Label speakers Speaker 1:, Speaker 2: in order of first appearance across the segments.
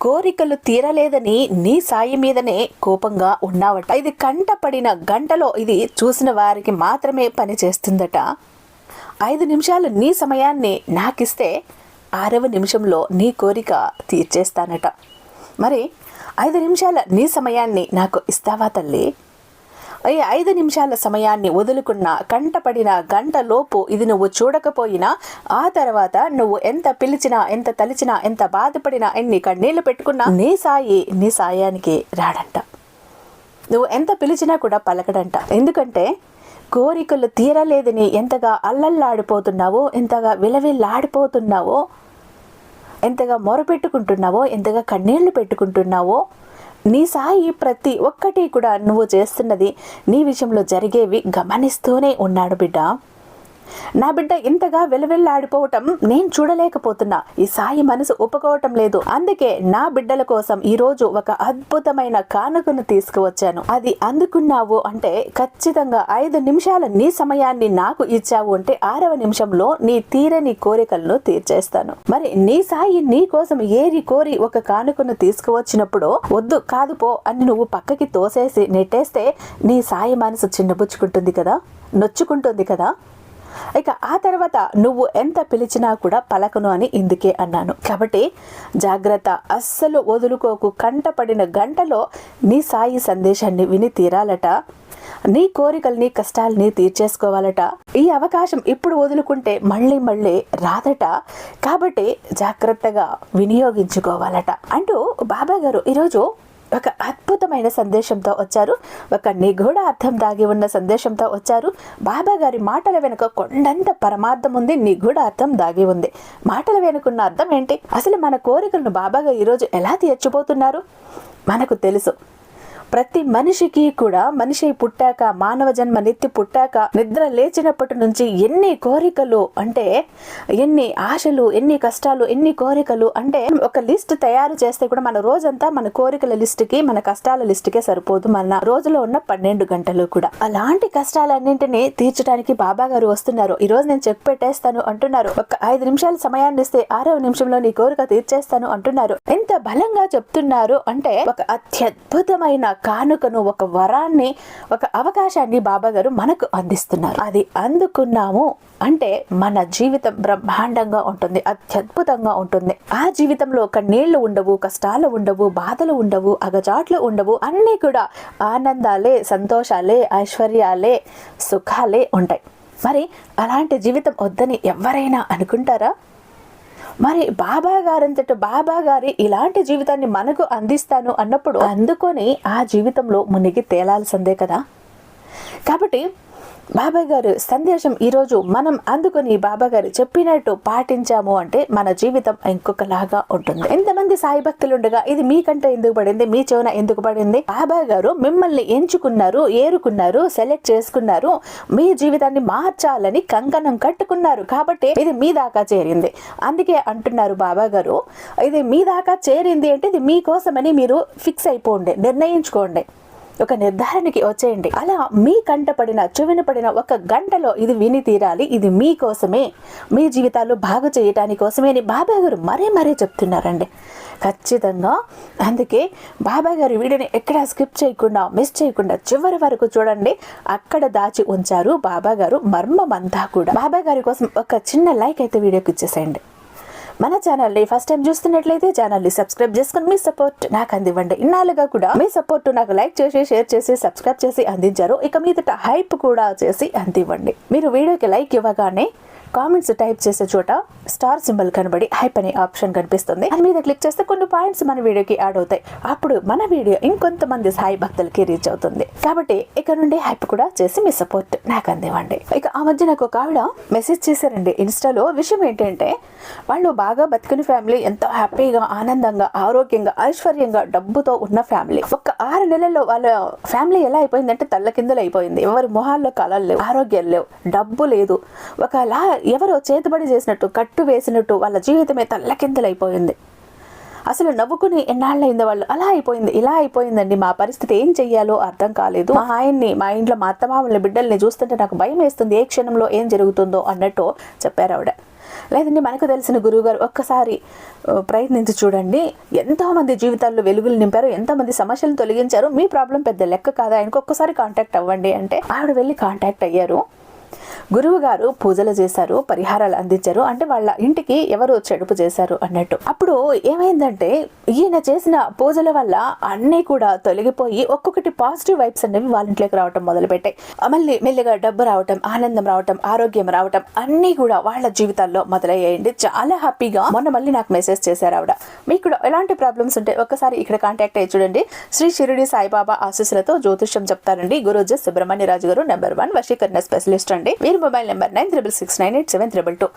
Speaker 1: కోరికలు తీరలేదని నీ సాయి మీదనే కోపంగా ఉన్నావట. ఇది కంటపడిన గంటలో ఇది చూసిన వారికి మాత్రమే పని చేస్తుందట ఐదు నిమిషాలు నీ సమయాన్ని నాకిస్తే ఆరవ నిమిషంలో నీ కోరిక తీర్చేస్తానట. మరి ఐదు నిమిషాల నీ సమయాన్ని నాకు ఇస్తావా తల్లి? ఐదు నిమిషాల సమయాన్ని వదులుకున్న కంటపడిన గంట లోపు ఇది నువ్వు చూడకపోయినా ఆ తర్వాత నువ్వు ఎంత పిలిచినా ఎంత తలిచినా ఎంత బాధపడినా ఎన్ని కన్నీళ్ళు పెట్టుకున్నా నీ సాయి నీ సాయానికి రాడంట. నువ్వు ఎంత పిలిచినా కూడా పలకడంట. ఎందుకంటే కోరికలు తీరలేదని ఎంతగా అల్లల్లాడిపోతున్నావో ఎంతగా విలవిల్లాడిపోతున్నావో ఎంతగా మొరపెట్టుకుంటున్నావో ఎంతగా కన్నీళ్ళు పెట్టుకుంటున్నావో నీ సాయి ప్రతి ఒక్కటి కూడా నువ్వు చేస్తున్నది నీ విషయంలో జరిగేవి గమనిస్తూనే ఉన్నాడు బిడ్డ. నా బిడ్డ ఇంతగా వెలువెల్లాడిపోవటం నేను చూడలేకపోతున్నా. ఈ సాయి మనసు ఒప్పుకోవటం లేదు. అందుకే నా బిడ్డల కోసం ఈ రోజు ఒక అద్భుతమైన కానుకను తీసుకువచ్చాను. అది అందుకున్నావు అంటే ఖచ్చితంగా ఐదు నిమిషాల నీ సమయాన్ని నాకు ఇచ్చావు అంటే ఆరవ నిమిషంలో నీ తీరని కోరికలను తీర్చేస్తాను. మరి నీ సాయి నీ కోసం ఏరి కోరి ఒక కానుకను తీసుకువచ్చినప్పుడు వద్దు కాదు పో అని నువ్వు పక్కకి తోసేసి నెట్టేస్తే నీ సాయి మనసు చిన్నబుచ్చుకుంటుంది కదా? నొచ్చుకుంటుంది కదా? ఇక ఆ తర్వాత నువ్వు ఎంత పిలిచినా కూడా పలకను అని ఇందుకే అన్నాను. కాబట్టి జాగ్రత్త. అస్సలు వదులుకోకు. కంటపడిన గంటలో నీ సాయి సందేశాన్ని విని తీరాలట. నీ కోరికల్ని కష్టాల్ని తీర్చేసుకోవాలట. ఈ అవకాశం ఇప్పుడు వదులుకుంటే మళ్ళీ మళ్ళీ రాదట. కాబట్టి జాగ్రత్తగా వినియోగించుకోవాలట. అంటూ బాబా గారు ఈరోజు ఒక అద్భుతమైన సందేశంతో వచ్చారు. ఒక నిగూఢ అర్థం దాగి ఉన్న సందేశంతో వచ్చారు. బాబా గారి మాటల వెనుక కొండంత పరమార్థం ఉంది నిగూఢ అర్థం దాగి ఉంది. మాటల వెనుకున్న అర్థం ఏంటి? అసలు మన కోరికలను బాబాగా ఈరోజు ఎలా తీర్చిపోతున్నారు మనకు తెలుసు. ప్రతి మనిషికి కూడా మనిషి పుట్టాక మానవ జన్మ నెత్తి పుట్టాక నిద్ర లేచినప్పటి నుంచి ఎన్ని కోరికలు అంటే ఎన్ని ఆశలు ఎన్ని కష్టాలు ఎన్ని కోరికలు అంటే ఒక లిస్ట్ తయారు చేస్తే కూడా మన రోజంతా మన కోరికల లిస్టుకి మన కష్టాల లిస్టుకే సరిపోదు. మన రోజులో ఉన్న పన్నెండు గంటలు కూడా. అలాంటి కష్టాలన్నింటినీ తీర్చడానికి బాబా గారు వస్తున్నారు. ఈ రోజు నేను చెక్ పెట్టేస్తాను అంటున్నారు. ఒక ఐదు నిమిషాల సమయాన్ని ఇస్తే ఆరవ నిమిషంలో నీ కోరిక తీర్చేస్తాను అంటున్నారు. ఎంత బలంగా చెప్తున్నారు అంటే ఒక అత్యద్భుతమైన కానుకను ఒక వరాన్ని ఒక అవకాశాన్ని బాబా గారు మనకు అందిస్తున్నారు. అది అందుకున్నాము అంటే మన జీవితం బ్రహ్మాండంగా ఉంటుంది అత్యద్భుతంగా ఉంటుంది. ఆ జీవితంలో ఒక నీళ్ళు ఉండవు కష్టాలు ఉండవు బాధలు ఉండవు అగజాట్లు ఉండవు అన్నీ కూడా ఆనందాలే సంతోషాలే ఐశ్వర్యాలే సుఖాలే ఉంటాయి. మరి అలాంటి జీవితం వద్దని ఎవరైనా అనుకుంటారా? మరి బాబా గారంతట బాబా గారి ఇలాంటి జీవితాన్ని మనకు అందిస్తాను అన్నప్పుడు అందుకొని ఆ జీవితంలో మునిగి తేలాల్సిందే కదా. కాబట్టి బాబా గారు సందేశం ఈరోజు మనం అందుకొని బాబా గారు చెప్పినట్టు పాటించాము అంటే మన జీవితం ఇంకొకలాగా ఉంటుంది. ఎంతమంది సాయి భక్తులు ఉండగా ఇది మీకంటే ఎందుకు పడింది? మీ చెవున ఎందుకు పడింది? బాబా గారు మిమ్మల్ని ఎంచుకున్నారు ఏరుకున్నారు సెలెక్ట్ చేసుకున్నారు మీ జీవితాన్ని మార్చాలని కంకణం కట్టుకున్నారు కాబట్టి ఇది మీ దాకా చేరింది. అందుకే అంటున్నారు బాబా గారు ఇది మీ దాకా చేరింది అంటే ఇది మీకోసమని మీరు ఫిక్స్ అయిపోండి నిర్ణయించుకోండి. ఒక నిర్ధారణకి వచ్చేయండి. అలా మీ కంట పడిన చెవిన పడిన ఒక గంటలో ఇది విని తీరాలి. ఇది మీకోసమే మీ జీవితాలు బాగు చేయటానికి కోసమే అని బాబాయ్ గారు మరీ మరీ చెప్తున్నారండి. ఖచ్చితంగా. అందుకే బాబాయ్ గారి వీడియోని ఎక్కడ స్కిప్ చేయకుండా మిస్ చేయకుండా చివరి వరకు చూడండి. అక్కడ దాచి ఉంచారు బాబా గారు మర్మమంతా కూడా. బాబా గారి కోసం ఒక చిన్న లైక్ అయితే వీడియోకి ఇచ్చేసేయండి. మన ఛానల్ని ఫస్ట్ టైం చూస్తున్నట్లయితే ఛానల్ని సబ్స్క్రైబ్ చేసుకుని మీ సపోర్ట్ నాకు అందివ్వండి. ఇన్నాళ్ళుగా కూడా మీ సపోర్ట్ నాకు లైక్ చేసి షేర్ చేసి సబ్స్క్రైబ్ చేసి అందించారు. ఇక మీదట హైప్ కూడా చేసి అందివ్వండి. మీరు వీడియోకి లైక్ ఇవ్వగానే కామెంట్స్ టైప్ చేసే చోట స్టార్ సింబల్ కనబడి హైప్ అనే ఆప్షన్ కనిపిస్తుంది. దాని మీద క్లిక్ చేస్తే కొన్ని పాయింట్స్ మన వీడియోకి యాడ్ అవుతాయి. అప్పుడు మన వీడియో ఇంకొంతమంది సాయి భక్తులకి రీచ్ అవుతుంది. కాబట్టి ఇక్కడ నుండి హైప్ కూడా చేసి మీ సపోర్ట్ నాకు అందివ్వండి. ఇక ఆ మధ్య నాకు ఒక ఆవిడ మెసేజ్ చేశారండి ఇన్స్టాలో విషయం ఏంటంటే వాళ్ళు బాగా బతికిన ఫ్యామిలీ ఎంతో హ్యాపీగా ఆనందంగా ఆరోగ్యంగా ఐశ్వర్యంగా డబ్బుతో ఉన్న ఫ్యామిలీ ఒక ఆరు నెలల్లో వాళ్ళ ఫ్యామిలీ ఎలా అయిపోయిందంటే తల్ల కిందలు అయిపోయింది ఎవరి మొహాల్లో కళలు లేవు ఆరోగ్యాలు లేవు డబ్బు లేదు. ఒకలా ఎవరో చేతబడి చేసినట్టు కట్టు వేసినట్టు వాళ్ళ జీవితమే తల్లకిందలైపోయింది. అసలు నవ్వుకుని ఎన్నాళ్ళైంది వాళ్ళు అలా అయిపోయింది ఇలా అయిపోయిందండి. మా పరిస్థితి ఏం చెయ్యాలో అర్థం కాలేదు. మా ఆయన్ని మా ఇంట్లో మా అత్తమామల బిడ్డల్ని చూస్తుంటే నాకు భయం వేస్తుంది ఏ క్షణంలో ఏం జరుగుతుందో అన్నట్టు చెప్పారు ఆవిడ. లేదండి మనకు తెలిసిన గురువు గారు ఒక్కసారి ప్రయత్నించి చూడండి. ఎంతోమంది జీవితాల్లో వెలుగులు నింపారు ఎంతోమంది సమస్యలను సమస్యలు తొలగించారు. మీ ప్రాబ్లం పెద్ద లెక్క కాదా. ఆయనకు ఒక్కసారి కాంటాక్ట్ అవ్వండి అంటే ఆవిడ వెళ్ళి కాంటాక్ట్ అయ్యారు. గురువు గారు పూజలు చేశారు పరిహారాలు అందించారు. అంటే వాళ్ళ ఇంటికి ఎవరు చెడుపు చేశారు అన్నట్టు. అప్పుడు ఏమైందంటే ఈయన చేసిన పూజల వల్ల అన్నీ కూడా తొలగిపోయి ఒక్కొక్కటి పాజిటివ్ వైబ్స్ అనేవి వాళ్ళ ఇంట్లోకి రావటం మొదలుపెట్టాయి. మళ్ళీ మెల్లిగా డబ్బు రావటం ఆనందం రావటం ఆరోగ్యం రావటం అన్నీ కూడా వాళ్ళ జీవితాల్లో మొదలయ్యాయండి. చాలా హ్యాపీగా మొన్న మళ్ళీ నాకు మెసేజ్ చేశారు ఆవిడ. మీకు కూడా ఎలాంటి ప్రాబ్లమ్స్ ఉంటే ఒక్కసారి ఇక్కడ కాంటాక్ట్ అయ్యి చూడండి. శ్రీ షిరిడి సాయిబాబా ఆశీస్సులతో జ్యోతిష్యం చెప్తారండి గురుజీ సుబ్రహ్మణ్య రాజు గారు నెంబర్ వన్ వశీకరణ స్పెషలిస్ట్ అండి. మీరు mobile number nine triple six nine eight seven triple two.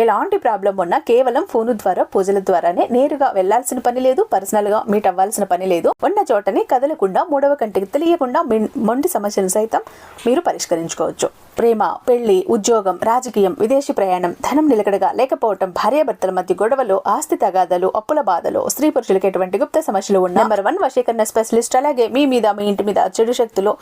Speaker 1: ఎలాంటి ప్రాబ్లం ఉన్నా కేవలం ఫోను ద్వారా పూజల ద్వారానే నేరుగా వెళ్ళాల్సిన పని లేదు పర్సనల్గా మీట్ అవ్వాల్సిన పని లేదు. ఉన్న చోటనే కదలకుండా మూడవ కంటికి తెలియకుండా మొండి సమస్యను సైతం మీరు పరిష్కరించుకోవచ్చు. ప్రేమ పెళ్ళి ఉద్యోగం రాజకీయం విదేశీ ప్రయాణం ధనం నిలకడగా లేకపోవటం భార్యాభర్తల మధ్య గొడవలు ఆస్తి తగాదాలు అప్పుల బాధలు స్త్రీ పురుషులకి ఎటువంటి గుప్త సమస్యలు ఉన్న నెంబర్ వన్ వశీకరణ స్పెషలిస్ట్ అలాగే మీ మీద మీ ఇంటి మీద చెడు శక్తులు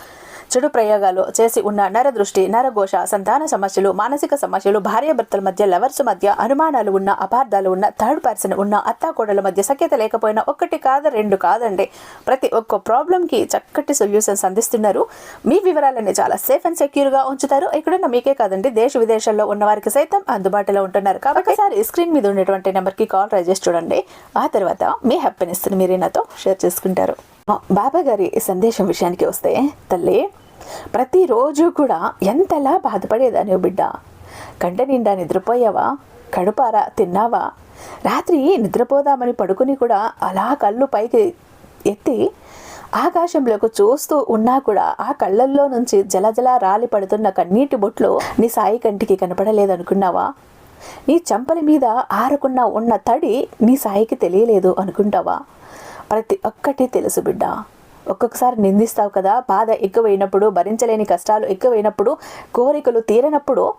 Speaker 1: చెడు ప్రయోగాలు చేసి ఉన్న నరదృష్టి నరఘోష సంతాన సమస్యలు మానసిక సమస్యలు భార్యాభర్తల మధ్య లవర్స్ మధ్య అనుమానాలు ఉన్న అపార్థాలు ఉన్న థర్డ్ పర్సన్ ఉన్న అత్తాకోడల మధ్య సఖ్యత లేకపోయినా ఒక్కటి కాదు రెండు కాదండి. ప్రతి ఒక్క ప్రాబ్లంకి చక్కటి సొల్యూషన్స్ అందిస్తున్నారు. మీ వివరాలన్నీ చాలా సేఫ్ అండ్ సెక్యూర్గా ఉంచుతారు. ఇక్కడున్న మీకే కాదండి దేశ విదేశాల్లో ఉన్న వారికి సైతం అందుబాటులో ఉంటున్నారు. కాబట్టి ఒకసారి స్క్రీన్ మీద ఉన్నటువంటి నెంబర్కి కాల్ ట్రై చేసి చూడండి. ఆ తర్వాత మీ హ్యాపీనెస్ మీరే నాతో షేర్ చేసుకుంటారు. బాబా గారి సందేశం విషయానికి వస్తే తల్లి ప్రతిరోజు కూడా ఎంతలా బాధపడేదాని బిడ్డ? కంట నిండా నిద్రపోయావా? కడుపారా తిన్నావా? రాత్రి నిద్రపోదామని పడుకుని కూడా అలా కళ్ళు పైకి ఎత్తి ఆకాశంలోకి చూస్తూ ఉన్నా కూడా ఆ కళ్ళల్లో నుంచి జలజల రాలి పడుతున్న కన్నీటి బొట్లు నీ సాయి కంటికి కనపడలేదనుకున్నావా? నీ చంపల మీద ఆరకుండా ఉన్న తడి నీ సాయికి తెలియలేదు అనుకుంటావా? ప్రతి ఒక్కటి తెలుసు బిడ్డ. ఒక్కొక్కసారి నిందిస్తావు కదా బాధ ఎక్కువైనప్పుడు భరించలేని కష్టాలు ఎక్కువైనప్పుడు కోరికలు తీరనప్పుడు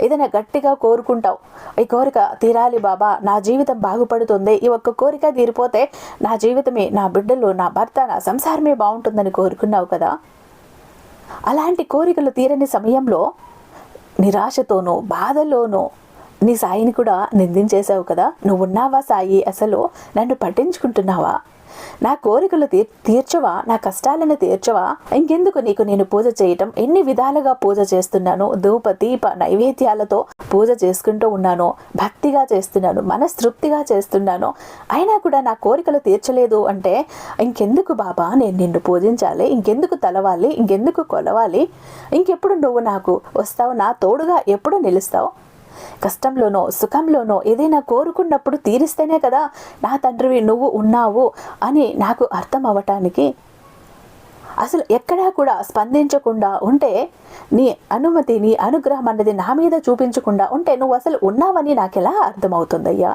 Speaker 1: ఏదైనా గట్టిగా కోరుకుంటావు. ఈ కోరిక తీరాలి బాబా. నా జీవితం బాగుపడుతుంది. ఈ ఒక్క కోరిక తీరిపోతే నా జీవితమే నా బిడ్డలు నా భర్త నా సంసారమే బాగుంటుందని కోరుకున్నావు కదా? అలాంటి కోరికలు తీరని సమయంలో నిరాశతోనూ బాధలోనూ నీ సాయిని కూడా నిందించేశావు కదా? నువ్వు ఉన్నావా సాయి? అసలు నన్ను పట్టించుకుంటున్నావా? నా కోరికలు తీర్ తీర్చవా? నా కష్టాలను తీర్చవా? ఇంకెందుకు నీకు నేను పూజ చేయటం? ఎన్ని విధాలుగా పూజ చేస్తున్నాను? ధూప దీప నైవేద్యాలతో పూజ చేసుకుంటూ ఉన్నాను. భక్తిగా చేస్తున్నాను. మనస్తృప్తిగా చేస్తున్నాను. అయినా కూడా నా కోరికలు తీర్చలేదు అంటే ఇంకెందుకు బాబా? నేను నిన్ను పూజించాలి. ఇంకెందుకు తలవాలి? ఇంకెందుకు కొలవాలి? ఇంకెప్పుడు నువ్వు నాకు వస్తావు? నా తోడుగా ఎప్పుడు నిలుస్తావు? కష్టంలోనో సుఖంలోనో ఏదైనా కోరుకున్నప్పుడు తీరిస్తేనే కదా నా తండ్రివి నువ్వు ఉన్నావు అని నాకు అర్థం అవ్వటానికి అసలు ఎక్కడా కూడా స్పందించకుండా ఉంటే నీ అనుమతి నీ అనుగ్రహం అన్నది నా మీద చూపించకుండా ఉంటే నువ్వు అసలు ఉన్నావని నాకు ఎలా అర్థమవుతుందయ్యా?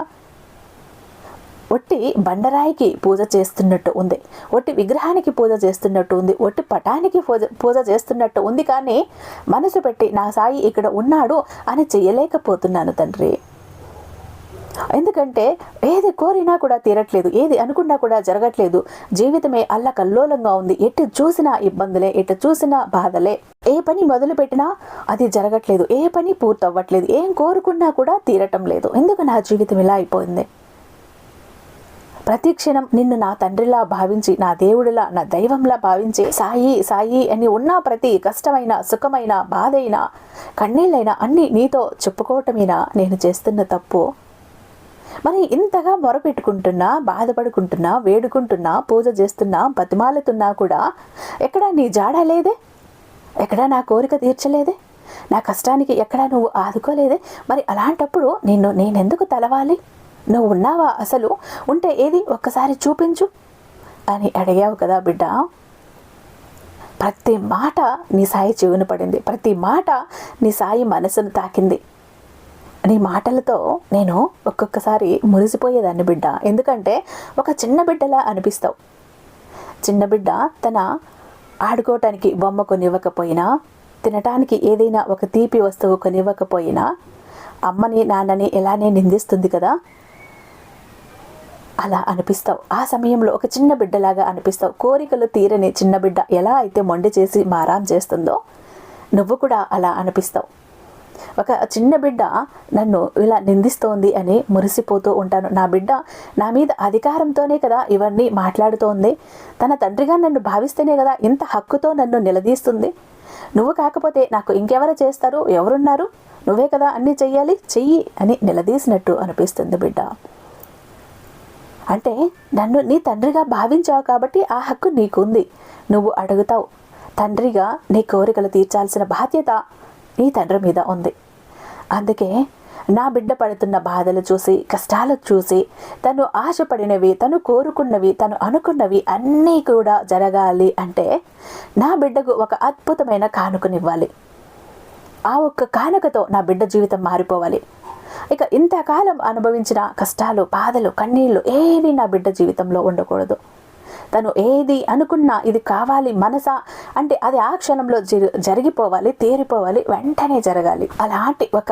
Speaker 1: ఒట్టి బండరాయికి పూజ చేస్తున్నట్టు ఉంది. ఒట్టి విగ్రహానికి పూజ చేస్తున్నట్టు ఉంది. ఒట్టి పటానికి పూజ పూజ చేస్తున్నట్టు ఉంది. కానీ మనసు పెట్టి నా సాయి ఇక్కడ ఉన్నాడు అని చేయలేకపోతున్నాను తండ్రి. ఎందుకంటే ఏది కోరినా కూడా తీరట్లేదు. ఏది అనుకున్నా కూడా జరగట్లేదు. జీవితమే అల్లకల్లోలంగా ఉంది. ఎటు చూసినా ఇబ్బందులే ఎటు చూసినా బాధలే. ఏ పని మొదలు పెట్టినా అది జరగట్లేదు. ఏ పని పూర్తవ్వట్లేదు. ఏం కోరుకున్నా కూడా తీరటం లేదు. ఎందుకు నా జీవితం ఇలా అయిపోయింది? ప్రతి క్షణం నిన్ను నా తండ్రిలా భావించి నా దేవుడిలా నా దైవంలా భావించి సాయి సాయి అని ఉన్న ప్రతి కష్టమైన సుఖమైన బాధైనా కన్నీళ్ళైనా అన్ని నీతో చెప్పుకోవటమేనా? నేను చేస్తున్న తప్పు. మరి ఇంతగా మొరపెట్టుకుంటున్నా బాధపడుకుంటున్నా వేడుకుంటున్నా పూజ చేస్తున్నా బతిమాలుతున్నా కూడా ఎక్కడా నీ జాడ లేదే? ఎక్కడా నా కోరిక తీర్చలేదే? నా కష్టానికి ఎక్కడా నువ్వు ఆదుకోలేదే? మరి అలాంటప్పుడు నిన్ను నేనెందుకు తలవాలి? నువ్వు ఉన్నావా? అసలు ఉంటే ఏది? ఒక్కసారి చూపించు. అని అడిగావు కదా బిడ్డ. ప్రతి మాట నీ సాయి చెవిన పడింది. ప్రతి మాట నీ సాయి మనసును తాకింది. నీ మాటలతో నేను ఒక్కొక్కసారి మురిసిపోయేదాన్ని బిడ్డ. ఎందుకంటే ఒక చిన్న బిడ్డలా అనిపిస్తావు. చిన్న బిడ్డ తన ఆడుకోవటానికి బొమ్మ కొనివ్వకపోయినా తినటానికి ఏదైనా ఒక తీపి వస్తువు కొనివ్వకపోయినా అమ్మని నాన్నని ఎలానే నిందిస్తుంది కదా. అలా అనిపిస్తావు. ఆ సమయంలో ఒక చిన్న బిడ్డలాగా అనిపిస్తావు. కోరికలు తీరని చిన్న బిడ్డ ఎలా అయితే మొండి చేసి మారాం చేస్తుందో నువ్వు కూడా అలా అనిపిస్తావు. ఒక చిన్న బిడ్డ నన్ను ఇలా నిందిస్తోంది అని మురిసిపోతూ ఉంటాను. నా బిడ్డ నా మీద అధికారంతోనే కదా ఇవన్నీ మాట్లాడుతోంది. తన తండ్రిగా నన్ను భావిస్తేనే కదా ఇంత హక్కుతో నన్ను నిలదీస్తుంది. నువ్వు కాకపోతే నాకు ఇంకెవరు చేస్తారు? ఎవరున్నారు? నువ్వే కదా అన్నీ చెయ్యాలి? చెయ్యి అని నిలదీసినట్టు అనిపిస్తుంది బిడ్డ. అంటే నన్ను నీ తండ్రిగా భావించావు కాబట్టి ఆ హక్కు నీకుంది. నువ్వు అడుగుతావు తండ్రిగా నీ కోరికలు తీర్చాల్సిన బాధ్యత నీ తండ్రి మీద ఉంది. అందుకే నా బిడ్డ పడుతున్న బాధలు చూసి కష్టాలు చూసి తను ఆశపడినవి తను కోరుకున్నవి తను అనుకున్నవి అన్నీ కూడా జరగాలి అంటే నా బిడ్డకు ఒక అద్భుతమైన కానుకనివ్వాలి. ఆ ఒక్క కానుకతో నా బిడ్డ జీవితం మారిపోవాలి. ఇక ఇంతకాలం అనుభవించిన కష్టాలు బాధలు కన్నీళ్ళు ఏవి నా బిడ్డ జీవితంలో ఉండకూడదు. తను ఏది అనుకున్నా ఇది కావాలి మనస అంటే అది ఆ క్షణంలో జరిగిపోవాలి తేరిపోవాలి వెంటనే జరగాలి. అలాంటి ఒక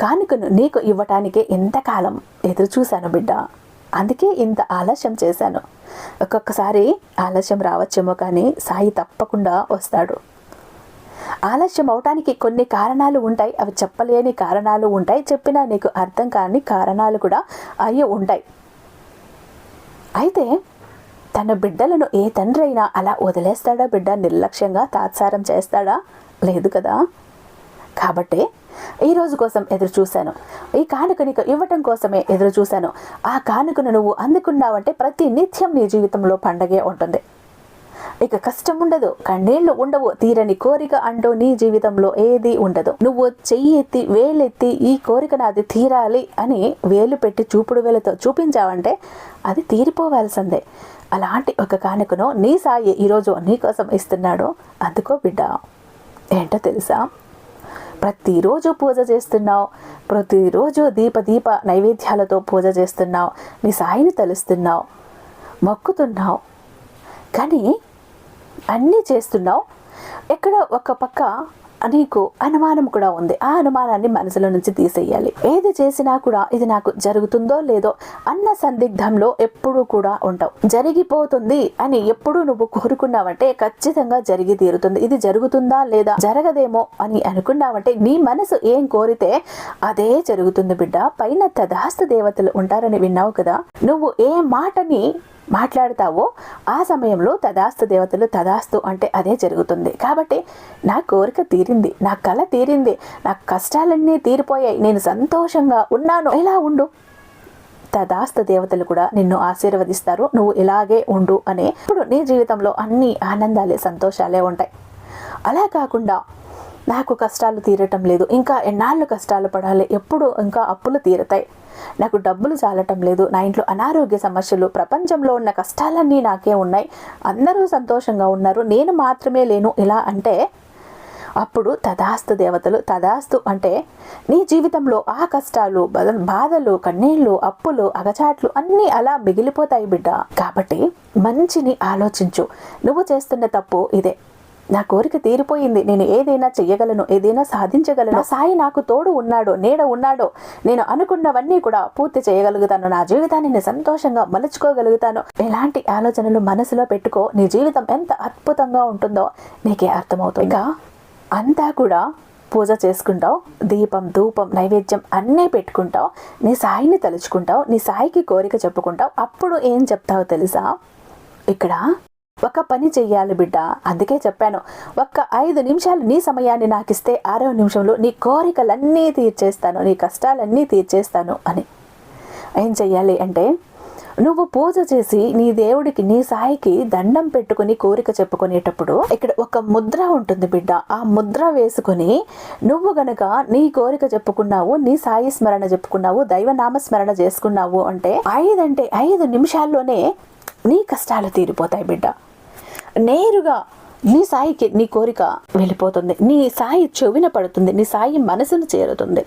Speaker 1: కానుకను నీకు ఇవ్వటానికే ఎంతకాలం ఎదురు చూశాను బిడ్డ. అందుకే ఇంత ఆలస్యం చేశాను. ఒక్కొక్కసారి ఆలస్యం రావచ్చేమో కానీ సాయి తప్పకుండా వస్తాడు. ఆలస్యం అవటానికి కొన్ని కారణాలు ఉంటాయి. అవి చెప్పలేని కారణాలు ఉంటాయి. చెప్పినా నీకు అర్థం కాని కారణాలు కూడా అయ్యి ఉంటాయి. అయితే తన బిడ్డలను ఏ తండ్రి అయినా అలా వదిలేస్తాడా బిడ్డ? నిర్లక్ష్యంగా తాత్సారం చేస్తాడా? లేదు కదా? కాబట్టి ఈ రోజు కోసం ఎదురు చూశాను. ఈ కానుక నీకు ఇవ్వటం కోసమే ఎదురు చూశాను. ఆ కానుకను నువ్వు అందుకున్నావంటే ప్రతి నిత్యం నీ జీవితంలో పండగే ఉంటుంది. ఇక కష్టం ఉండదు కన్నీళ్ళు ఉండవు. తీరని కోరిక అంటూ నీ జీవితంలో ఏది ఉండదు. నువ్వు చెయ్యి ఎత్తి వేలెత్తి ఈ కోరిక నాది తీరాలి అని వేలు పెట్టి చూపుడు వేలతో చూపించావంటే అది తీరిపోవాల్సిందే. అలాంటి ఒక కానుకను నీ సాయి ఈరోజు నీకోసం ఇస్తున్నాడు. అందుకో బిడ్డ ఏంటో తెలుసా? ప్రతిరోజు పూజ చేస్తున్నావు ప్రతిరోజు దీప దీప నైవేద్యాలతో పూజ చేస్తున్నావు నీ సాయిని తలుస్తున్నావు మొక్కుతున్నావు. కానీ అన్నీ చేస్తున్నావు. ఎక్కడ ఒక పక్క నీకు అనుమానం కూడా ఉంది. ఆ అనుమానాన్ని మనసులో నుంచి తీసేయాలి. ఏది చేసినా కూడా ఇది నాకు జరుగుతుందో లేదో అన్న సందిగ్ధంలో ఎప్పుడూ కూడా ఉంటావు. జరిగిపోతుంది అని ఎప్పుడు నువ్వు కోరుకున్నావంటే ఖచ్చితంగా జరిగి తీరుతుంది. ఇది జరుగుతుందా లేదా? జరగదేమో అని అనుకున్నావంటే నీ మనసు ఏం కోరితే అదే జరుగుతుంది బిడ్డ. పైన తదాస్త దేవతలు ఉంటారని విన్నావు కదా? నువ్వు ఏ మాటని మాట్లాడతావో ఆ సమయంలో తదాస్తు దేవతలు తదాస్తు అంటే అదే జరుగుతుంది. కాబట్టి నా కోరిక తీరింది నా కళ తీరింది నా కష్టాలన్నీ తీరిపోయాయి నేను సంతోషంగా ఉన్నాను. ఎలా ఉండు? తదాస్త దేవతలు కూడా నిన్ను ఆశీర్వదిస్తారు నువ్వు ఇలాగే ఉండు అనే. ఇప్పుడు నీ జీవితంలో అన్ని ఆనందాలే సంతోషాలే ఉంటాయి. అలా కాకుండా నాకు కష్టాలు తీరటం లేదు ఇంకా ఎన్నాళ్ళు కష్టాలు పడాలి ఎప్పుడు ఇంకా అప్పులు తీరతాయి. నాకు డబ్బులు చాలటం లేదు. నా ఇంట్లో అనారోగ్య సమస్యలు ప్రపంచంలో ఉన్న కష్టాలన్నీ నాకే ఉన్నాయి. అందరూ సంతోషంగా ఉన్నారు. నేను మాత్రమే లేను. ఇలా అంటే అప్పుడు తదాస్తు దేవతలు తదాస్తు అంటే నీ జీవితంలో ఆ కష్టాలు బాధలు కన్నీళ్ళు అప్పులు అగచాట్లు అన్నీ అలా మిగిలిపోతాయి బిడ్డ. కాబట్టి మంచిని ఆలోచించు. నువ్వు చేస్తున్న తప్పు ఇదే. నా కోరిక తీరిపోయింది. నేను ఏదైనా చెయ్యగలను ఏదైనా సాధించగలను. సాయి నాకు తోడు ఉన్నాడో నీడ ఉన్నాడో నేను అనుకున్నవన్నీ కూడా పూర్తి చేయగలుగుతాను. నా జీవితాన్ని నేను సంతోషంగా మలుచుకోగలుగుతాను. ఎలాంటి ఆలోచనలు మనసులో పెట్టుకో. నీ జీవితం ఎంత అద్భుతంగా ఉంటుందో నీకే అర్థమవుతుంది. ఇంకా అంతా కూడా పూజ చేసుకుంటావు. దీపం ధూపం నైవేద్యం అన్నీ పెట్టుకుంటావు. నీ సాయిని తలుచుకుంటావు. నీ సాయికి కోరిక చెప్పుకుంటావు. అప్పుడు ఏం చెప్తావు తెలుసా? ఇక్కడ ఒక పని చెయ్యాలి బిడ్డ అందుకే చెప్పాను. ఒక్క ఐదు నిమిషాలు నీ సమయాన్ని నాకు ఇస్తే ఆరో నిమిషంలో నీ కోరికలన్నీ తీర్చేస్తాను నీ కష్టాలన్నీ తీర్చేస్తాను అని. ఏం చెయ్యాలి అంటే నువ్వు పూజ చేసి నీ దేవుడికి నీ సాయికి దండం పెట్టుకుని కోరిక చెప్పుకునేటప్పుడు ఇక్కడ ఒక ముద్ర ఉంటుంది బిడ్డ. ఆ ముద్ర వేసుకుని నువ్వు గనక నీ కోరిక చెప్పుకున్నావు నీ సాయి స్మరణ చెప్పుకున్నావు దైవనామ స్మరణ చేసుకున్నావు అంటే ఐదంటే ఐదు నిమిషాల్లోనే నీ కష్టాలు తీరిపోతాయి బిడ్డ. నేరుగా నీ సాయికి నీ కోరిక వెళ్ళిపోతుంది. నీ సాయి చెవిన పడుతుంది. నీ సాయి మనసును చేరుతుంది.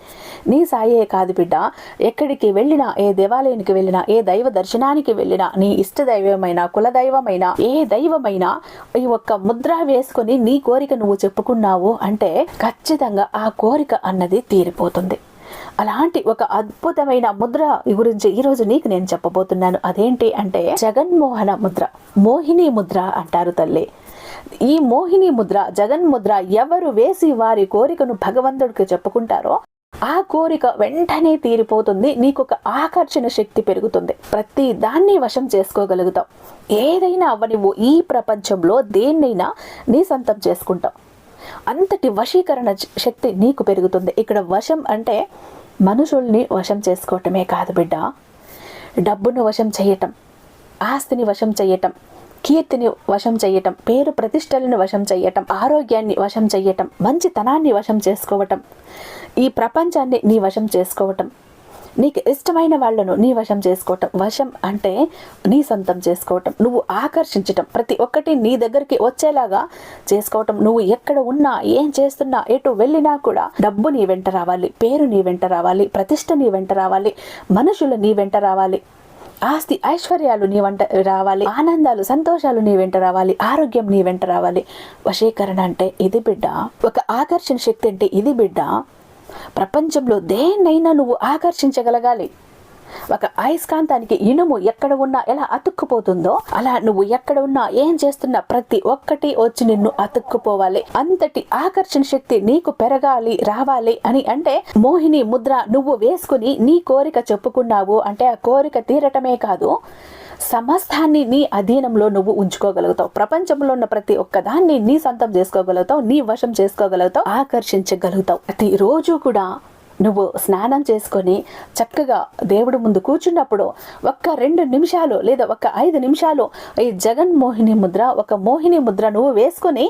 Speaker 1: నీ సాయే కాదు బిడ్డ. ఎక్కడికి వెళ్ళినా ఏ దేవాలయానికి వెళ్ళినా ఏ దైవ దర్శనానికి వెళ్ళినా నీ ఇష్ట దైవమైన కులదైవమైన ఏ దైవమైనా ఈ ఒక్క ముద్ర వేసుకొని నీ కోరిక నువ్వు చెప్పుకున్నావు అంటే ఖచ్చితంగా ఆ కోరిక అన్నది తీరిపోతుంది. అలాంటి ఒక అద్భుతమైన ముద్ర గురించి ఈ రోజు నీకు నేను చెప్పబోతున్నాను. అదేంటి అంటే జగన్మోహన ముద్ర. మోహిని ముద్ర అంటారు తల్లి. ఈ మోహిని ముద్ర జగన్ ముద్ర ఎవరు వేసి వారి కోరికను భగవంతుడికి చెప్పుకుంటారో ఆ కోరిక వెంటనే తీరిపోతుంది. నీకు ఒక ఆకర్షణ శక్తి పెరుగుతుంది. ప్రతి దాన్ని వశం చేసుకోగలుగుతాం ఏదైనా అవ్వ నువ్వు ఈ ప్రపంచంలో దేన్నైనా నీ సొంతం చేసుకుంటావు. అంతటి వశీకరణ శక్తి నీకు పెరుగుతుంది. ఇక్కడ వశం అంటే మనుషుల్ని వశం చేసుకోవటమే కాదు బిడ్డ. డబ్బును వశం చేయటం ఆస్తిని వశం చేయటం కీర్తిని వశం చేయటం పేరు ప్రతిష్టలను వశం చేయటం ఆరోగ్యాన్ని వశం చేయటం మంచితనాన్ని వశం చేసుకోవటం ఈ ప్రపంచాన్ని నీ వశం చేసుకోవటం. నీకు ఇష్టమైన వాళ్ళను నీ వశం చేసుకోవటం. వశం అంటే నీ సొంతం చేసుకోవటం. నువ్వు ఆకర్షించటం. ప్రతి ఒక్కటి నీ దగ్గరికి వచ్చేలాగా చేసుకోవటం. నువ్వు ఎక్కడ ఉన్నా ఏం చేస్తున్నా ఎటు వెళ్ళినా కూడా డబ్బు నీ వెంట రావాలి. పేరు నీ వెంట రావాలి. ప్రతిష్ట నీ వెంట రావాలి. మనుషులు నీ వెంట రావాలి. ఆస్తి ఐశ్వర్యాలు నీ వెంట రావాలి. ఆనందాలు సంతోషాలు నీ వెంట రావాలి. ఆరోగ్యం నీ వెంట రావాలి. వశీకరణ అంటే ఇది బిడ్డ. ఒక ఆకర్షణ శక్తి అంటే ఇది బిడ్డ. ప్రపంచంలో దేన్నైనా నువ్వు ఆకర్షించగలగాలి. ఒక అయస్కాంతానికి ఇనుము ఎక్కడ ఉన్నా ఎలా అతుక్కుపోతుందో అలా నువ్వు ఎక్కడ ఉన్నా ఏం చేస్తున్నా ప్రతి ఒక్కటి వచ్చి నిన్ను అతుక్కుపోవాలి. అంతటి ఆకర్షణ శక్తి నీకు పెరగాలి రావాలి అని అంటే మోహిని ముద్ర నువ్వు వేసుకుని నీ కోరిక చెప్పుకున్నావు అంటే ఆ కోరిక తీరటమే కాదు. సమస్తాన్ని నీ అధీనంలో నువ్వు ఉంచుకోగలుగుతావు. ప్రపంచంలో ఉన్న ప్రతి ఒక్కదాన్ని నీ సొంతం చేసుకోగలుగుతావు నీ వశం చేసుకోగలుగుతావు ఆకర్షించగలుగుతావు. ప్రతి రోజు కూడా నువ్వు స్నానం చేసుకొని చక్కగా దేవుడి ముందు కూర్చున్నప్పుడు ఒక్క రెండు నిమిషాలు లేదా ఒక ఐదు నిమిషాలు ఈ జగన్ మోహిని ముద్ర ఒక మోహిని ముద్ర నువ్వు వేసుకొని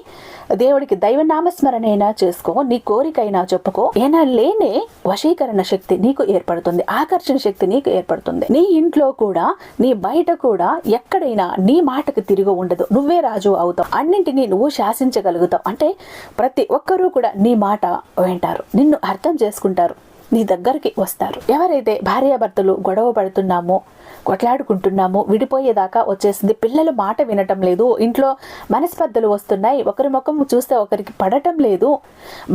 Speaker 1: దేవుడికి దైవ నామస్మరణ అయినా చేసుకో నీ కోరికైనా చెప్పుకో. ఏనా లేనే వశీకరణ శక్తి నీకు ఏర్పడుతుంది ఆకర్షణ శక్తి నీకు ఏర్పడుతుంది. నీ ఇంట్లో కూడా నీ బయట కూడా ఎక్కడైనా నీ మాటకు తిరిగి ఉండదు. నువ్వే రాజు అవుతావు. అన్నింటినీ నువ్వు శాసించగలుగుతావు. అంటే ప్రతి ఒక్కరూ కూడా నీ మాట వింటారు. నిన్ను అర్థం చేసుకుంటారు. నీ దగ్గరికి వస్తారు. ఎవరైతే భార్యాభర్తలు గొడవ పడుతున్నామో కొట్లాడుకుంటున్నాము విడిపోయేదాకా వచ్చేసింది పిల్లలు మాట వినటం లేదు ఇంట్లో మనస్పర్ధలు వస్తున్నాయి ఒకరి ముఖం చూస్తే ఒకరికి పడటం లేదు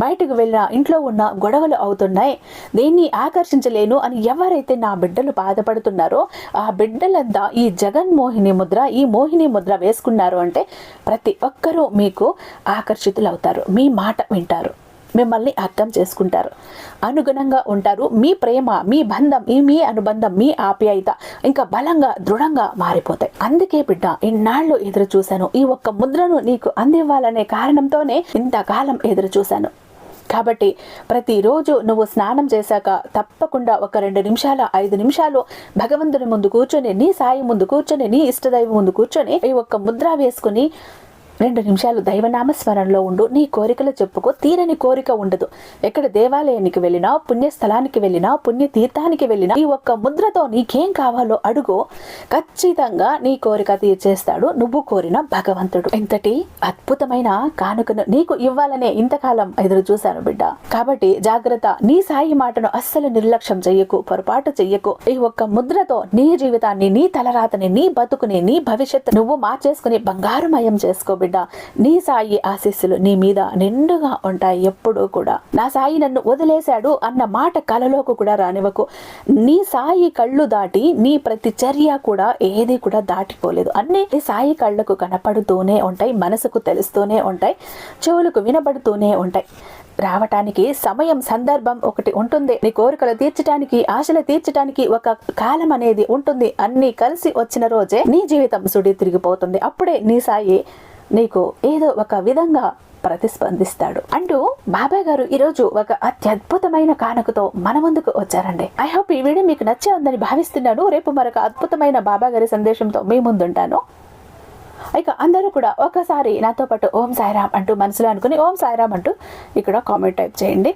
Speaker 1: బయటకు వెళ్ళిన ఇంట్లో ఉన్న గొడవలు అవుతున్నాయి దేన్ని ఆకర్షించలేను అని ఎవరైతే నా బిడ్డలు బాధపడుతున్నారో ఆ బిడ్డలంతా ఈ జగన్మోహిని ముద్ర ఈ మోహిని ముద్ర వేసుకున్నారు అంటే ప్రతి ఒక్కరూ మీకు ఆకర్షితులు అవుతారు మీ మాట వింటారు. మిమ్మల్ని అర్థం చేసుకుంటారు. అనుగుణంగా ఉంటారు. మీ ప్రేమ మీ బంధం ఈ మీ అనుబంధం మీ ఆప్యాయత ఇంకా బలంగా దృఢంగా మారిపోతాయి. అందుకే బిడ్డ ఇన్నాళ్ళు ఎదురు చూశాను. ఈ ఒక్క ముద్రను నీకు అందివ్వాలనే కారణంతోనే ఇంతకాలం ఎదురు చూశాను. కాబట్టి ప్రతిరోజు నువ్వు స్నానం చేశాక తప్పకుండా ఒక రెండు నిమిషాల ఐదు నిమిషాలు భగవంతుని ముందు కూర్చొని నీ సాయి ముందు కూర్చొని నీ ఇష్టదైవం ముందు కూర్చొని ఈ ఒక్క ముద్ర వేసుకుని రెండు నిమిషాలు దైవనామస్మరణలో ఉండు. నీ కోరికలు చెప్పుకో తీరని కోరిక ఉండదు. ఎక్కడ దేవాలయానికి వెళ్ళినా పుణ్యస్థలానికి వెళ్ళినా పుణ్య తీర్థానికి వెళ్ళినా ఈ ఒక్క ముద్రతో నీకేం కావాలో అడుగు. ఖచ్చితంగా నీ కోరిక తీర్చేస్తాడు. నువ్వు కోరిన భగవంతుడు. ఎంతటి అద్భుతమైన కానుకను నీకు ఇవ్వాలనే ఇంతకాలం ఎదురు చూశాను బిడ్డ. కాబట్టి జాగ్రత్త. నీ సాయి మాటను అస్సలు నిర్లక్ష్యం చెయ్యకు పొరపాటు చెయ్యకు. ఈ ఒక్క ముద్రతో నీ జీవితాన్ని నీ తలరాతని నీ బతుకుని నీ భవిష్యత్తు నువ్వు మార్చేసుకుని బంగారుమయం చేసుకో బిడ్డ నీ సాయి ఆశీస్సులు నీ మీద నిండుగా ఉంటాయి ఎప్పుడూ కూడా. నా సాయి నన్ను వదిలేశాడు అన్న మాట కలలోకి కూడా రానివ్వకు. నీ సాయి కళ్ళు దాటి నీ ప్రతి చర్య కూడా ఏది కూడా దాటిపోలేదు. అన్ని సాయి కళ్ళకు కనపడుతూనే ఉంటాయి మనసుకు తెలుస్తూనే ఉంటాయి చెవులకు వినబడుతూనే ఉంటాయి. రావటానికి సమయం సందర్భం ఒకటి ఉంటుంది. నీ కోరికలు తీర్చడానికి ఆశలు తీర్చడానికి ఒక కాలం అనేది ఉంటుంది. అన్ని కలిసి వచ్చిన రోజే నీ జీవితం సుడి తిరిగిపోతుంది అప్పుడే నీ సాయి నీకు ఏదో ఒక విధంగా ప్రతిస్పందిస్తాడు. అంటూ బాబా గారు ఈరోజు ఒక అత్యద్భుతమైన కానుకతో మన ముందుకు వచ్చారండి. ఐ హోప్ ఈ వీడియో మీకు నచ్చే ఉందని భావిస్తున్నాను. రేపు మరొక అద్భుతమైన బాబా గారి సందేశంతో మీ ముందుంటాను. ఇక అందరూ కూడా ఒకసారి నాతో పాటు ఓం సాయిరామ్ అంటూ మనసులో అనుకుని ఓం సాయిరామ్ అంటూ ఇక్కడ కామెంట్ టైప్ చేయండి.